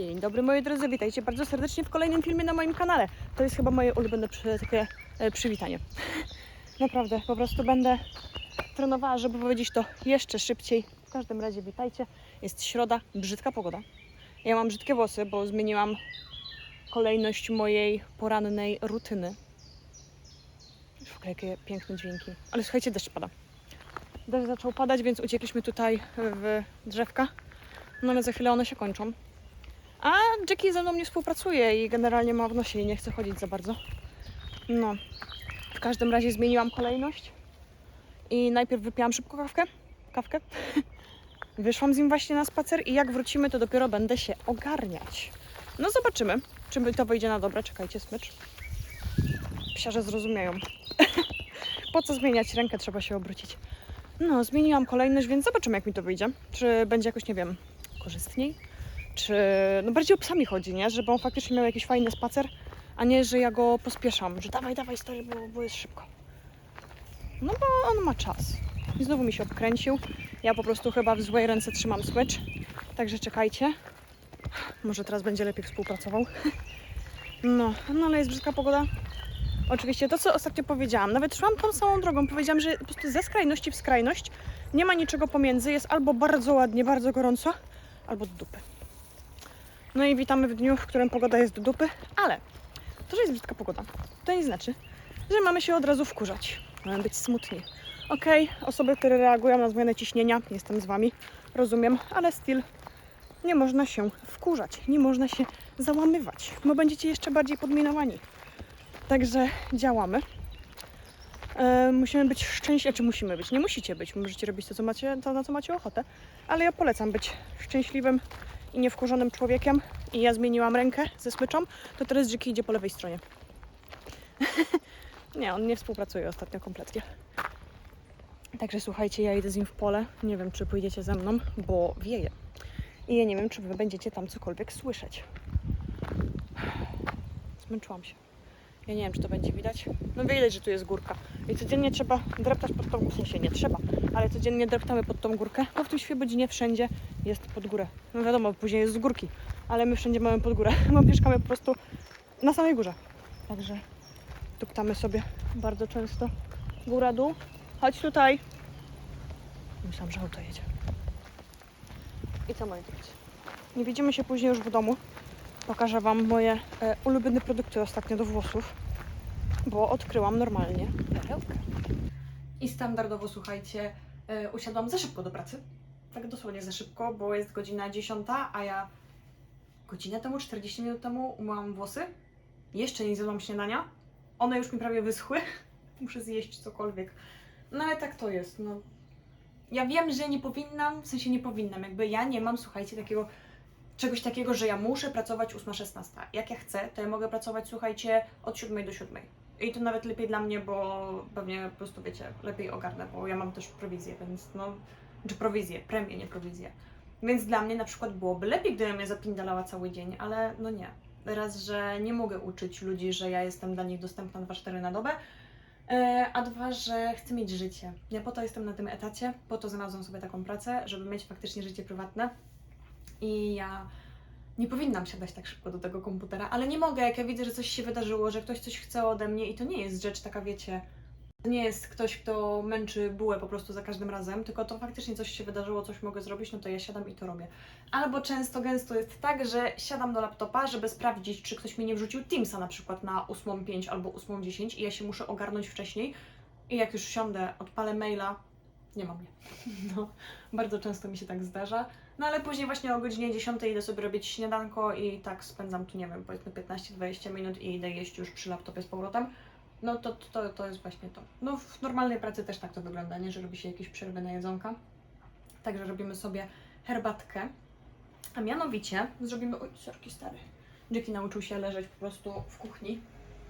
Dzień dobry moi drodzy, witajcie bardzo serdecznie w kolejnym filmie na moim kanale. To jest chyba moje ulubione przy, takie e, przywitanie. Naprawdę, po prostu będę trenowała, żeby powiedzieć to jeszcze szybciej. W każdym razie witajcie. Jest środa, brzydka pogoda. Ja mam brzydkie włosy, bo zmieniłam kolejność mojej porannej rutyny. W ogóle jakie piękne dźwięki. Ale słuchajcie, deszcz pada. Deszcz zaczął padać, więc uciekliśmy tutaj w drzewka. No ale za chwilę one się kończą. A Jackie ze mną nie współpracuje i generalnie ma w nosie i nie chce chodzić za bardzo. No. W każdym razie zmieniłam kolejność. I najpierw wypiłam szybko kawkę. Kawkę. Wyszłam z nim właśnie na spacer i jak wrócimy, to dopiero będę się ogarniać. No zobaczymy, czy to wyjdzie na dobre. Czekajcie, smycz. Psiarze zrozumieją. po co zmieniać rękę, trzeba się obrócić. No, zmieniłam kolejność, więc zobaczymy, jak mi to wyjdzie. Czy będzie jakoś, nie wiem, korzystniej? Czy. No, bardziej o psami chodzi, nie? Żeby on faktycznie miał jakiś fajny spacer, a nie, że ja go pospieszam, że dawaj, dawaj, stary, bo, bo jest szybko. No, bo on ma czas. I znowu mi się obkręcił. Ja po prostu chyba w złej ręce trzymam switch. Także czekajcie. Może teraz będzie lepiej współpracował. No, no ale jest brzydka pogoda. Oczywiście to, co ostatnio powiedziałam, nawet szłam tą samą drogą. Powiedziałam, że po prostu ze skrajności w skrajność nie ma niczego pomiędzy. Jest albo bardzo ładnie, bardzo gorąco, albo do dupy. No i witamy w dniu, w którym pogoda jest do dupy, ale to, że jest brzydka pogoda, to nie znaczy, że mamy się od razu wkurzać. Mamy być smutni. Okej, osoby, które reagują na zmianę ciśnienia, jestem z Wami, rozumiem, ale still nie można się wkurzać, nie można się załamywać, bo będziecie jeszcze bardziej podminowani. Także działamy. E, musimy być szczęśliwi, czy musimy być? Nie musicie być, możecie robić to, co macie, to, na co macie ochotę, ale ja polecam być szczęśliwym i niewkurzonym człowiekiem. I ja zmieniłam rękę ze smyczą, to teraz Jackie idzie po lewej stronie. nie, on nie współpracuje ostatnio kompletnie. Także słuchajcie, ja idę z nim w pole. Nie wiem, czy pójdziecie ze mną, bo wieje. I ja nie wiem, czy wy będziecie tam cokolwiek słyszeć. Zmęczyłam się. Ja nie wiem, czy to będzie widać. No widać, że tu jest górka. I codziennie trzeba dreptać pod tą... W sensie nie trzeba, ale codziennie dreptamy pod tą górkę, bo w tym Świebodzinie wszędzie jest pod górę. No wiadomo, później jest z górki, ale my wszędzie mamy pod górę, bo mieszkamy po prostu na samej górze. Także tuptamy sobie bardzo często. Góra, dół. Chodź tutaj. Myślałam, że auto jedzie. I co moi drodzy? Nie widzimy się później już w domu. Pokażę Wam moje e, ulubione produkty ostatnio do włosów, bo odkryłam normalnie perełkę. I standardowo, słuchajcie, e, usiadłam za szybko do pracy. Tak dosłownie za szybko, bo jest godzina 10, a ja godzinę temu, 40 minut temu umyłam włosy. Jeszcze nie zjadłam śniadania. One już mi prawie wyschły. Muszę zjeść cokolwiek. No ale tak to jest. No. Ja wiem, że nie powinnam, w sensie nie powinnam, jakby ja nie mam, słuchajcie, takiego czegoś takiego, że ja muszę pracować 8-16. Jak ja chcę, to ja mogę pracować, słuchajcie, od 7 do 7. I to nawet lepiej dla mnie, bo pewnie po prostu wiecie, lepiej ogarnę, bo ja mam też prowizję, więc no, czy prowizję, premię, nie prowizję. Więc dla mnie na przykład byłoby lepiej, gdybym mnie zapindalała cały dzień, ale no nie. Raz, że nie mogę uczyć ludzi, że ja jestem dla nich dostępna 2-4 na dobę, e, a dwa, że chcę mieć życie. Ja po to jestem na tym etacie, po to znalazłam sobie taką pracę, żeby mieć faktycznie życie prywatne. I ja nie powinnam siadać tak szybko do tego komputera, ale nie mogę, jak ja widzę, że coś się wydarzyło, że ktoś coś chce ode mnie i to nie jest rzecz taka, wiecie, to nie jest ktoś, kto męczy bułę po prostu za każdym razem, tylko to faktycznie coś się wydarzyło, coś mogę zrobić, no to ja siadam i to robię. Albo często, gęsto jest tak, że siadam do laptopa, żeby sprawdzić, czy ktoś mi nie wrzucił Teamsa na przykład na 8.05 albo 8.10 i ja się muszę ogarnąć wcześniej i jak już siądę, odpalę maila, nie ma mnie. No, bardzo często mi się tak zdarza. No ale później właśnie o godzinie 10 idę sobie robić śniadanko i tak spędzam tu, nie wiem, powiedzmy 15-20 minut i idę jeść już przy laptopie z powrotem. No to, to, to jest właśnie to. No w normalnej pracy też tak to wygląda, nie? Że robi się jakieś przerwy na jedzonka. Także robimy sobie herbatkę. A mianowicie zrobimy... Oj, sorki stary. Jackie nauczył się leżeć po prostu w kuchni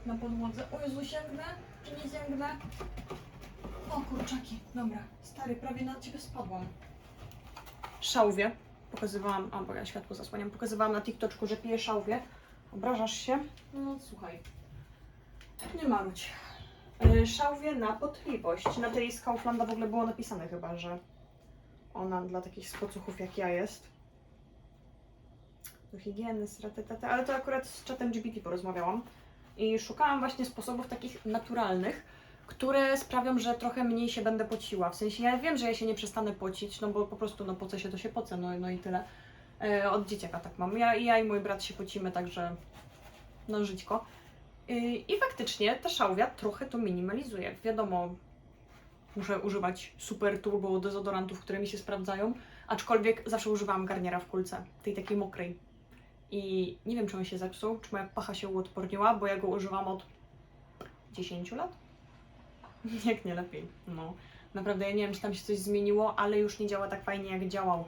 na podłodze. O Jezu, sięgnę? Czy nie sięgnę? O kurczaki, dobra. Stary, prawie na ciebie spadłam. Szałwie. Pokazywałam, a bo ja światło zasłaniam, pokazywałam na TikToczku, że piję szałwie. Obrażasz się? No słuchaj. Nie marudź. Yy, Szałwie na potliwość. Na tej z Kauflanda w ogóle było napisane chyba, że ona dla takich spocuchów jak ja jest. do higieny, stratetete, ale to akurat z czatem GPT porozmawiałam i szukałam właśnie sposobów takich naturalnych, które sprawią, że trochę mniej się będę pociła. W sensie ja wiem, że ja się nie przestanę pocić, no bo po prostu no po się to się pocę, no, no i tyle. E, od dzieciaka tak mam. Ja, ja i mój brat się pocimy, także no żyćko. Y, I faktycznie ta szałwia trochę to minimalizuje. Wiadomo, muszę używać super turbo dezodorantów, które mi się sprawdzają, aczkolwiek zawsze używałam garniera w kulce, tej takiej mokrej. I nie wiem, czy on się zepsuł, czy moja pacha się uodporniła, bo ja go używam od 10 lat? Jak nie lepiej. No, naprawdę ja nie wiem, czy tam się coś zmieniło, ale już nie działa tak fajnie, jak działał.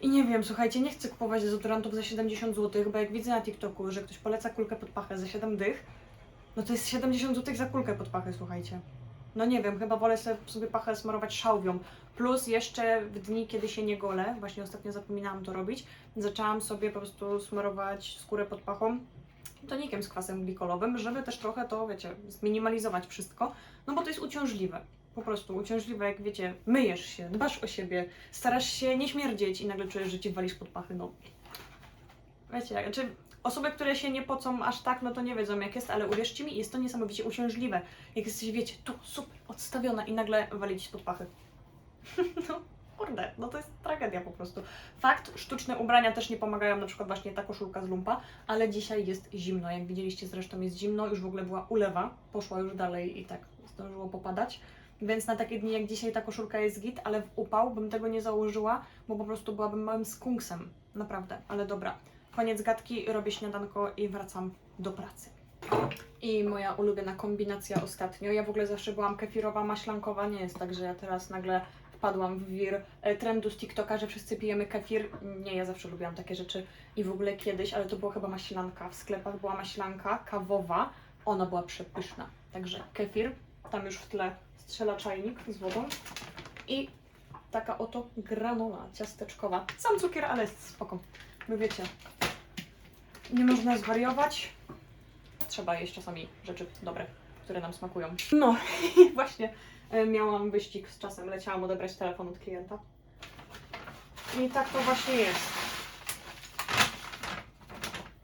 I nie wiem, słuchajcie, nie chcę kupować dezodorantów za 70 zł, bo jak widzę na TikToku, że ktoś poleca kulkę pod pachę za 7 dych, no to jest 70 zł za kulkę pod pachę, słuchajcie. No nie wiem, chyba wolę sobie, pachę smarować szałwią. Plus jeszcze w dni, kiedy się nie golę, właśnie ostatnio zapominałam to robić, zaczęłam sobie po prostu smarować skórę pod pachą tonikiem z kwasem glikolowym, żeby też trochę to, wiecie, zminimalizować wszystko, no bo to jest uciążliwe. Po prostu uciążliwe, jak wiecie, myjesz się, dbasz o siebie, starasz się nie śmierdzieć i nagle czujesz, że ci walisz pod pachy, no. Wiecie, jak- znaczy osoby, które się nie pocą aż tak, no to nie wiedzą jak jest, ale uwierzcie mi, jest to niesamowicie uciążliwe. Jak jesteś, wiecie, tu super, odstawiona i nagle walić pod pachy. no, kurde, no to jest tragedia po prostu. Fakt, sztuczne ubrania też nie pomagają, na przykład właśnie ta koszulka z lumpa, ale dzisiaj jest zimno. Jak widzieliście zresztą jest zimno, już w ogóle była ulewa, poszła już dalej i tak zdążyło popadać. Więc na takie dni jak dzisiaj ta koszulka jest git, ale w upał bym tego nie założyła, bo po prostu byłabym małym skunksem. Naprawdę, ale dobra. Koniec gadki, robię śniadanko i wracam do pracy. I moja ulubiona kombinacja ostatnio. Ja w ogóle zawsze byłam kefirowa, maślankowa. Nie jest tak, że ja teraz nagle wpadłam w wir e, trendu z TikToka, że wszyscy pijemy kefir. Nie, ja zawsze lubiłam takie rzeczy. I w ogóle kiedyś, ale to była chyba maślanka. W sklepach była maślanka kawowa. Ona była przepyszna. Także kefir, tam już w tle strzela czajnik z wodą. I taka oto granola ciasteczkowa. Sam cukier, ale jest spoko. Wy wiecie, nie można zwariować. Trzeba jeść czasami rzeczy dobre, które nam smakują. No właśnie miałam wyścig z czasem. Leciałam odebrać telefon od klienta. I tak to właśnie jest.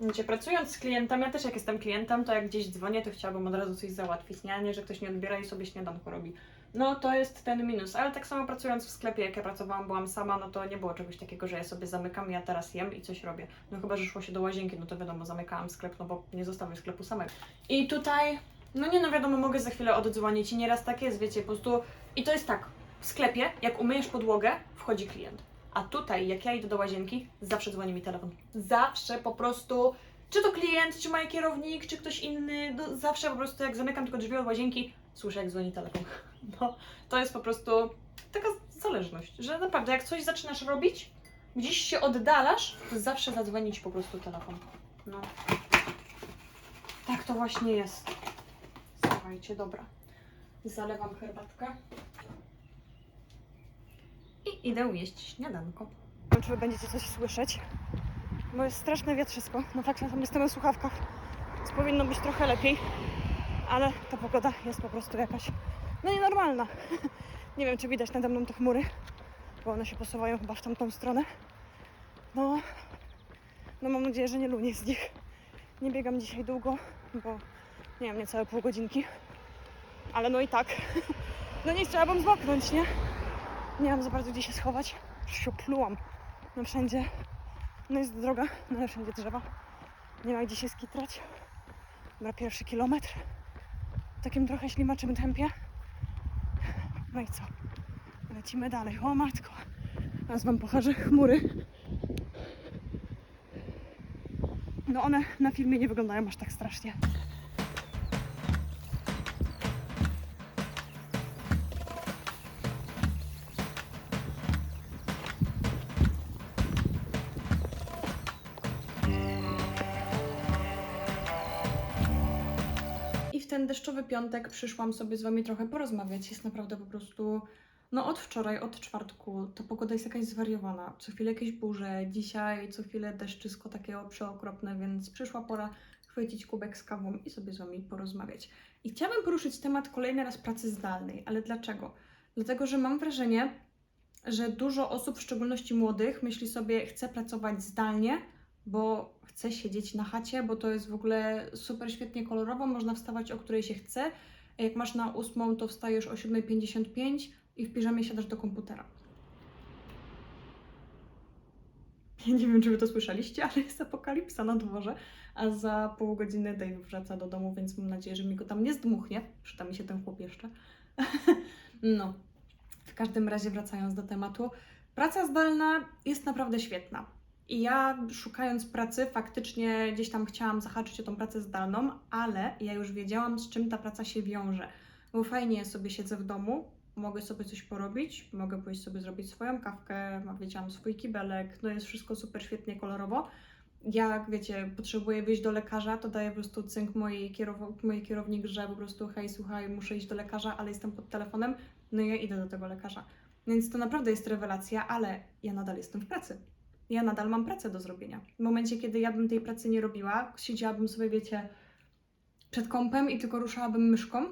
Wiecie, pracując z klientem, ja też jak jestem klientem, to jak gdzieś dzwonię, to chciałabym od razu coś załatwić, nie? Nie, że ktoś nie odbiera i sobie śniadanko robi. No to jest ten minus, ale tak samo pracując w sklepie, jak ja pracowałam, byłam sama, no to nie było czegoś takiego, że ja sobie zamykam, ja teraz jem i coś robię. No chyba, że szło się do łazienki, no to wiadomo, zamykałam sklep, no bo nie zostawię sklepu samego. I tutaj, no nie no wiadomo, mogę za chwilę oddzwonić i nieraz tak jest, wiecie, po prostu... I to jest tak, w sklepie, jak umyjesz podłogę, wchodzi klient. A tutaj, jak ja idę do łazienki, zawsze dzwoni mi telefon. Zawsze po prostu, czy to klient, czy mój kierownik, czy ktoś inny, no, zawsze po prostu jak zamykam tylko drzwi od łazienki, słyszę jak dzwoni telefon. No, to jest po prostu taka zależność, że naprawdę jak coś zaczynasz robić, gdzieś się oddalasz, to zawsze zadzwoni ci po prostu telefon. No. Tak to właśnie jest. Słuchajcie, dobra. Zalewam herbatkę. I idę jeść śniadanko. Nie wiem, czy wy będziecie coś słyszeć, bo jest straszne wietrzysko. No że tam jestem na słuchawkach, więc powinno być trochę lepiej, ale ta pogoda jest po prostu jakaś, no nienormalna. Nie wiem, czy widać nade mną te chmury, bo one się posuwają chyba w tamtą stronę. No, no mam nadzieję, że nie lunie z nich. Nie biegam dzisiaj długo, bo nie wiem, niecałe pół godzinki. Ale no i tak, no nie chciałabym zmoknąć, nie? Nie mam za bardzo gdzie się schować. Oplułam. No wszędzie. No jest droga, no wszędzie drzewa. Nie ma gdzie się skitrać. Dobra, pierwszy kilometr. W takim trochę ślimaczym tempie. No i co? Lecimy dalej. O matko. Teraz wam pokażę chmury. No one na filmie nie wyglądają aż tak strasznie. Deszczowy piątek przyszłam sobie z Wami trochę porozmawiać. Jest naprawdę po prostu, no od wczoraj, od czwartku, ta pogoda jest jakaś zwariowana. Co chwilę jakieś burze, dzisiaj co chwilę deszczysko takie przeokropne, więc przyszła pora chwycić kubek z kawą i sobie z Wami porozmawiać. I chciałabym poruszyć temat kolejny raz pracy zdalnej, ale dlaczego? Dlatego, że mam wrażenie, że dużo osób, w szczególności młodych, myśli sobie, chcę pracować zdalnie, bo chcę siedzieć na chacie, bo to jest w ogóle super świetnie kolorowo, można wstawać o której się chce. Jak masz na ósmą, to wstajesz o 7.55 i w piżamie siadasz do komputera. Nie wiem, czy wy to słyszeliście, ale jest apokalipsa na dworze, a za pół godziny Dave wraca do domu, więc mam nadzieję, że mi go tam nie zdmuchnie. Przyda mi się ten chłop jeszcze. no, w każdym razie wracając do tematu, praca zdalna jest naprawdę świetna. I ja szukając pracy, faktycznie gdzieś tam chciałam zahaczyć o tą pracę zdalną, ale ja już wiedziałam, z czym ta praca się wiąże. Bo fajnie sobie siedzę w domu, mogę sobie coś porobić, mogę pójść sobie zrobić swoją kawkę, wiecie, mam swój kibelek, no jest wszystko super świetnie kolorowo. Jak wiecie, potrzebuję wyjść do lekarza, to daję po prostu cynk mojej, kierow- mojej kierownik, że po prostu hej, słuchaj, muszę iść do lekarza, ale jestem pod telefonem, no i ja idę do tego lekarza. Więc to naprawdę jest rewelacja, ale ja nadal jestem w pracy. Ja nadal mam pracę do zrobienia. W momencie, kiedy ja bym tej pracy nie robiła, siedziałabym sobie, wiecie, przed kąpem i tylko ruszałabym myszką,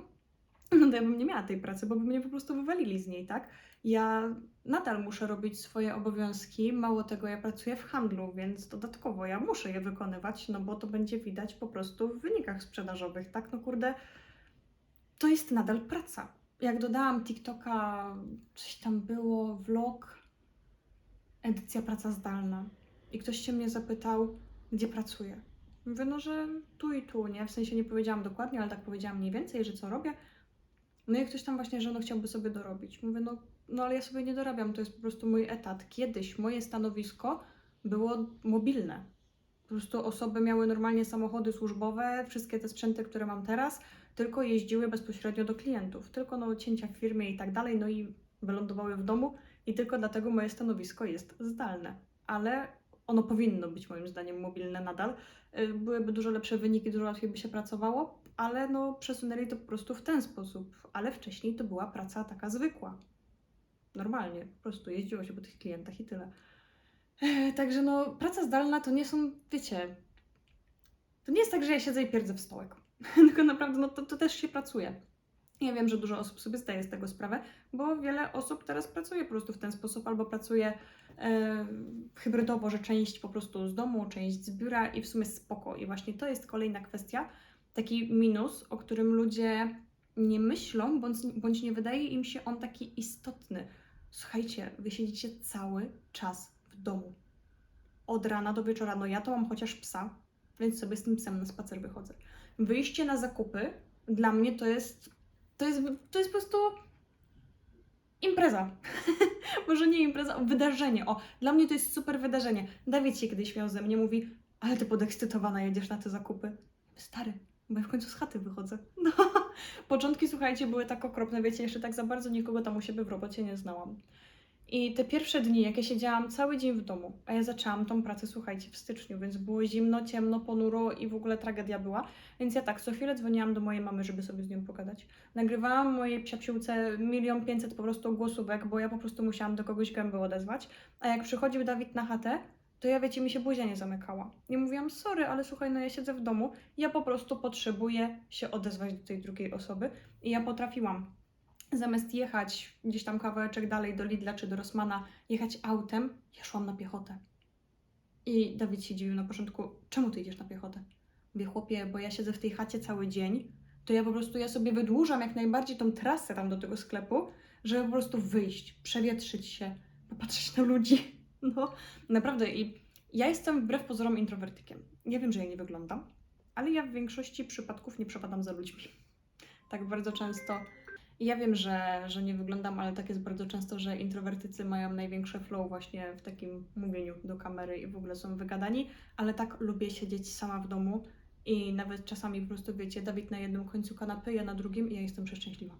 no to ja bym nie miała tej pracy, bo by mnie po prostu wywalili z niej, tak? Ja nadal muszę robić swoje obowiązki, mało tego, ja pracuję w handlu, więc dodatkowo ja muszę je wykonywać, no bo to będzie widać po prostu w wynikach sprzedażowych, tak? No kurde, to jest nadal praca. Jak dodałam TikToka, coś tam było, vlog, edycja praca zdalna i ktoś się mnie zapytał, gdzie pracuję. Mówię, no, że tu i tu, nie? W sensie nie powiedziałam dokładnie, ale tak powiedziałam mniej więcej, że co robię. No i ktoś tam właśnie, że no chciałby sobie dorobić. Mówię, no, no ale ja sobie nie dorabiam, to jest po prostu mój etat. Kiedyś moje stanowisko było mobilne. Po prostu osoby miały normalnie samochody służbowe, wszystkie te sprzęty, które mam teraz, tylko jeździły bezpośrednio do klientów. Tylko no cięcia w firmie i tak dalej, no i wylądowały w domu i tylko dlatego moje stanowisko jest zdalne. Ale ono powinno być moim zdaniem mobilne nadal. Y, Byłyby dużo lepsze wyniki, dużo łatwiej by się pracowało, ale no przesunęli to po prostu w ten sposób. Ale wcześniej to była praca taka zwykła. Normalnie, po prostu jeździło się po tych klientach i tyle. Także no, praca zdalna to nie są, wiecie, to nie jest tak, że ja siedzę i pierdzę w stołek. Tylko naprawdę, no to, to też się pracuje. Ja wiem, że dużo osób sobie zdaje z tego sprawę, bo wiele osób teraz pracuje po prostu w ten sposób, albo pracuje e, hybrydowo, że część po prostu z domu, część z biura i w sumie spoko. I właśnie to jest kolejna kwestia, taki minus, o którym ludzie nie myślą, bądź, bądź nie wydaje im się on taki istotny. Słuchajcie, wy siedzicie cały czas w domu. Od rana do wieczora. No ja to mam chociaż psa, więc sobie z tym psem na spacer wychodzę. Wyjście na zakupy dla mnie to jest to jest, to jest po prostu impreza. Może nie impreza, wydarzenie. O, dla mnie to jest super wydarzenie. Dawid się kiedyś śmiał ze mnie, mówi, ale ty podekscytowana jedziesz na te zakupy. Stary, bo ja w końcu z chaty wychodzę. No. Początki, słuchajcie, były tak okropne, wiecie, jeszcze tak za bardzo nikogo tam u siebie w robocie nie znałam. I te pierwsze dni, jak ja siedziałam cały dzień w domu, a ja zaczęłam tą pracę, słuchajcie, w styczniu, więc było zimno, ciemno, ponuro i w ogóle tragedia była. Więc ja tak, co chwilę dzwoniłam do mojej mamy, żeby sobie z nią pogadać. Nagrywałam mojej psiapsiłce milion pięćset po prostu głosówek, bo ja po prostu musiałam do kogoś gęby odezwać. A jak przychodził Dawid na chatę, to ja wiecie, mi się buzia nie zamykała. I mówiłam, sorry, ale słuchaj, no ja siedzę w domu, ja po prostu potrzebuję się odezwać do tej drugiej osoby. I ja potrafiłam zamiast jechać gdzieś tam kawałeczek dalej do Lidla czy do Rossmana, jechać autem, ja szłam na piechotę. I Dawid się dziwił na początku, czemu ty idziesz na piechotę? Mówię, chłopie, bo ja siedzę w tej chacie cały dzień, to ja po prostu, ja sobie wydłużam jak najbardziej tą trasę tam do tego sklepu, żeby po prostu wyjść, przewietrzyć się, popatrzeć na ludzi. No, naprawdę. I ja jestem wbrew pozorom introwertykiem. Ja wiem, że ja nie wyglądam, ale ja w większości przypadków nie przepadam za ludźmi. Tak bardzo często ja wiem, że, że nie wyglądam, ale tak jest bardzo często, że introwertycy mają największe flow właśnie w takim mówieniu do kamery i w ogóle są wygadani, ale tak lubię siedzieć sama w domu i nawet czasami po prostu wiecie, Dawid na jednym końcu kanapy, ja na drugim i ja jestem przeszczęśliwa.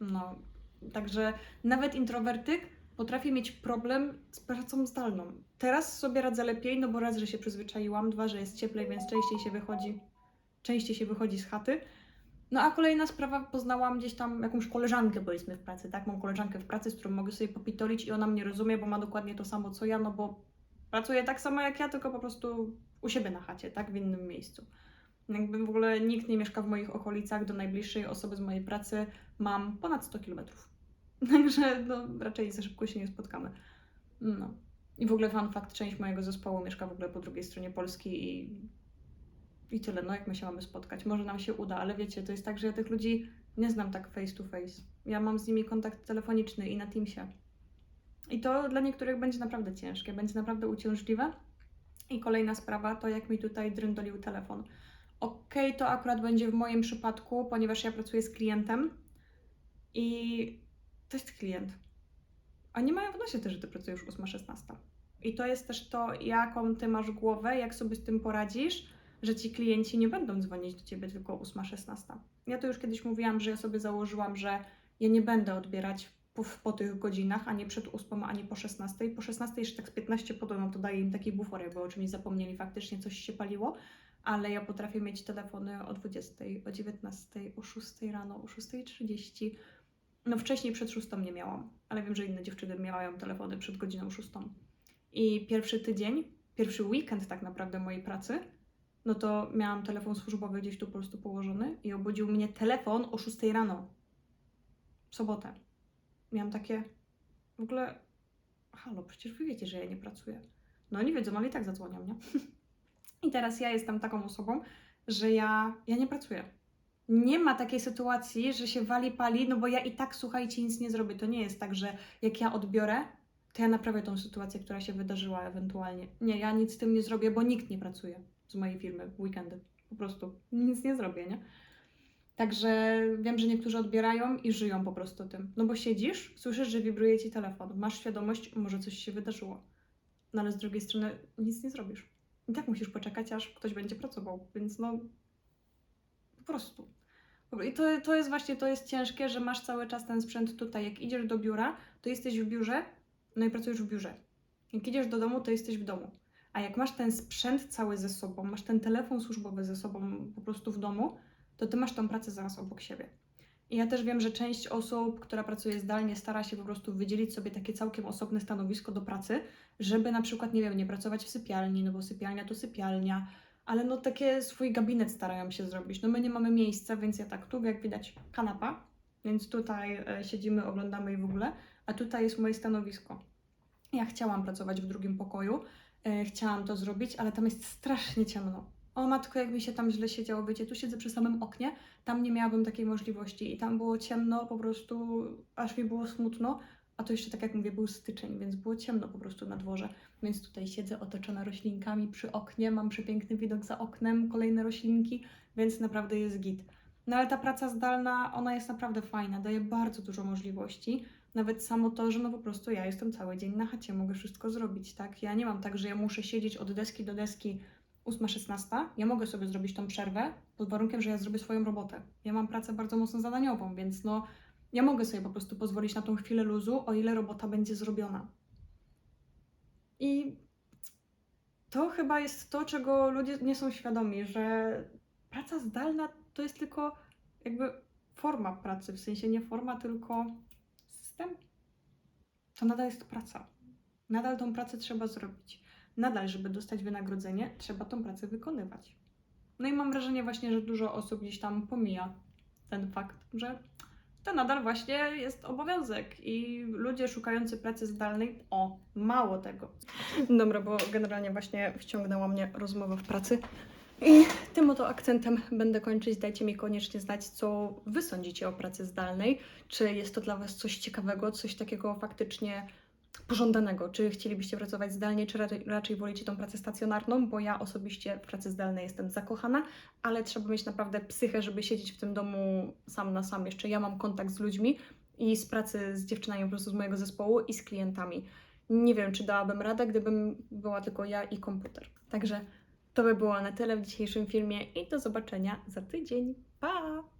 No, także nawet introwertyk potrafi mieć problem z pracą zdalną. Teraz sobie radzę lepiej, no bo raz, że się przyzwyczaiłam, dwa, że jest cieplej, więc częściej się wychodzi, częściej się wychodzi z chaty. No a kolejna sprawa, poznałam gdzieś tam jakąś koleżankę, powiedzmy w pracy, tak? Mam koleżankę w pracy, z którą mogę sobie popitolić i ona mnie rozumie, bo ma dokładnie to samo co ja, no bo pracuje tak samo jak ja, tylko po prostu u siebie na chacie, tak? W innym miejscu. Jakby w ogóle nikt nie mieszka w moich okolicach, do najbliższej osoby z mojej pracy mam ponad 100 km. Także no, raczej za szybko się nie spotkamy. No. I w ogóle fun fact, część mojego zespołu mieszka w ogóle po drugiej stronie Polski i, i tyle, no jak my się mamy spotkać. Może nam się uda, ale wiecie, to jest tak, że ja tych ludzi nie znam tak face to face. Ja mam z nimi kontakt telefoniczny i na Teamsie. I to dla niektórych będzie naprawdę ciężkie, będzie naprawdę uciążliwe. I kolejna sprawa to jak mi tutaj dryndolił telefon. Okej, to akurat będzie w moim przypadku, ponieważ ja pracuję z klientem i to jest klient. Oni mają w nosie też, że ty pracujesz 8-16. I to jest też to, jaką ty masz głowę, jak sobie z tym poradzisz, że ci klienci nie będą dzwonić do ciebie tylko 8-16. Ja to już kiedyś mówiłam, że ja sobie założyłam, że ja nie będę odbierać po, po tych godzinach, ani przed 8, ani po 16. Po 16 jeszcze tak z 15 podobno to daje im taki bufor, jakby o czymś zapomnieli, faktycznie coś się paliło, ale ja potrafię mieć telefony o 20, o 19, o 6 rano, o 6.30. No wcześniej przed 6 nie miałam, ale wiem, że inne dziewczyny miały telefony przed godziną 6. I pierwszy tydzień, pierwszy weekend tak naprawdę mojej pracy, no to miałam telefon służbowy gdzieś tu po prostu położony i obudził mnie telefon o 6 rano. W sobotę. Miałam takie, w ogóle, halo, przecież wy wiecie, że ja nie pracuję. No nie wiedzą, ale i tak zadzwonią, nie? I teraz ja jestem taką osobą, że ja, ja nie pracuję. Nie ma takiej sytuacji, że się wali pali, no bo ja i tak, słuchajcie, nic nie zrobię. To nie jest tak, że jak ja odbiorę, to ja naprawię tą sytuację, która się wydarzyła ewentualnie. Nie, ja nic z tym nie zrobię, bo nikt nie pracuje mojej firmy w weekendy. Po prostu nic nie zrobię, nie? Także wiem, że niektórzy odbierają i żyją po prostu tym. No bo siedzisz, słyszysz, że wibruje ci telefon, masz świadomość, może coś się wydarzyło. No ale z drugiej strony nic nie zrobisz. I tak musisz poczekać, aż ktoś będzie pracował, więc no po prostu. I to, to jest właśnie, to jest ciężkie, że masz cały czas ten sprzęt tutaj. Jak idziesz do biura, to jesteś w biurze, no i pracujesz w biurze. Jak idziesz do domu, to jesteś w domu. A jak masz ten sprzęt cały ze sobą, masz ten telefon służbowy ze sobą po prostu w domu, to ty masz tą pracę zaraz obok siebie. I ja też wiem, że część osób, która pracuje zdalnie, stara się po prostu wydzielić sobie takie całkiem osobne stanowisko do pracy, żeby na przykład, nie wiem, nie pracować w sypialni, no bo sypialnia to sypialnia, ale no takie swój gabinet starają się zrobić. No my nie mamy miejsca, więc ja tak tu, jak widać, kanapa, więc tutaj e, siedzimy, oglądamy i w ogóle, a tutaj jest moje stanowisko. Ja chciałam pracować w drugim pokoju, chciałam to zrobić, ale tam jest strasznie ciemno. O matko, jak mi się tam źle siedziało, wiecie, tu siedzę przy samym oknie, tam nie miałabym takiej możliwości i tam było ciemno, po prostu aż mi było smutno, a to jeszcze tak jak mówię, był styczeń, więc było ciemno po prostu na dworze, więc tutaj siedzę otoczona roślinkami przy oknie, mam przepiękny widok za oknem, kolejne roślinki, więc naprawdę jest git. No ale ta praca zdalna, ona jest naprawdę fajna, daje bardzo dużo możliwości. Nawet samo to, że no po prostu ja jestem cały dzień na chacie, mogę wszystko zrobić, tak? Ja nie mam tak, że ja muszę siedzieć od deski do deski 8-16, ja mogę sobie zrobić tą przerwę pod warunkiem, że ja zrobię swoją robotę. Ja mam pracę bardzo mocno zadaniową, więc no ja mogę sobie po prostu pozwolić na tą chwilę luzu, o ile robota będzie zrobiona. I to chyba jest to, czego ludzie nie są świadomi, że praca zdalna to jest tylko jakby forma pracy, w sensie nie forma, tylko To nadal jest praca. Nadal tą pracę trzeba zrobić. Nadal, żeby dostać wynagrodzenie, trzeba tą pracę wykonywać. No i mam wrażenie właśnie, że dużo osób gdzieś tam pomija ten fakt, że to nadal właśnie jest obowiązek i ludzie szukający pracy zdalnej, o, mało tego. Dobra, bo generalnie właśnie wciągnęła mnie rozmowa w pracy i tym oto akcentem będę kończyć. Dajcie mi koniecznie znać, co Wy sądzicie o pracy zdalnej. Czy jest to dla Was coś ciekawego, coś takiego faktycznie pożądanego? Czy chcielibyście pracować zdalnie, czy raczej, raczej wolicie tą pracę stacjonarną? Bo ja osobiście w pracy zdalnej jestem zakochana, ale trzeba mieć naprawdę psychę, żeby siedzieć w tym domu sam na sam. Jeszcze ja mam kontakt z ludźmi i z pracy z dziewczynami po prostu z mojego zespołu i z klientami. Nie wiem, czy dałabym radę, gdybym była tylko ja i komputer. Także to by było na tyle w dzisiejszym filmie i do zobaczenia za tydzień. Pa!